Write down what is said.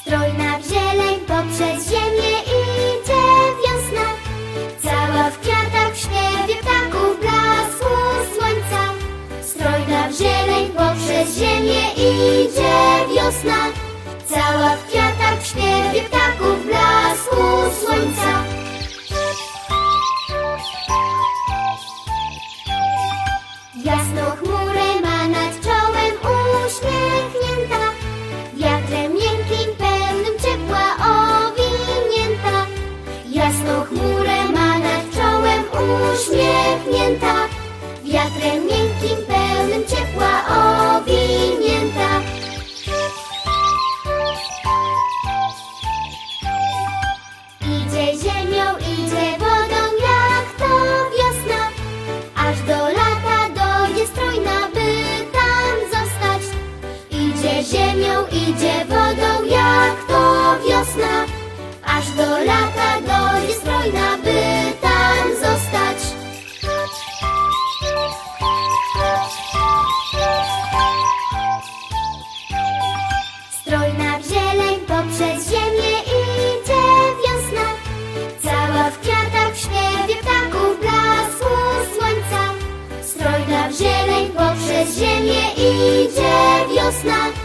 Strojna w zieleń poprzez ziemię idzie wiosna. Cała w kwiatach, w śpiewie ptaków, blasku słońca. Strojna w zieleń poprzez ziemię idzie wiosna. Cała w kwiatach, w śpiewie ptaków, blasku słońca. Jasną wiatrem miękkim, pełnym ciepła owinięta. Idzie ziemią, idzie wodą, jak to wiosna. Aż do lata dojdzie strojna, by tam zostać. Idzie ziemią, idzie wodą, poprzez ziemię idzie wiosna. Cała w kwiatach, w śpiewie ptaków, blasku słońca. Strojna w zieleń poprzez ziemię idzie wiosna.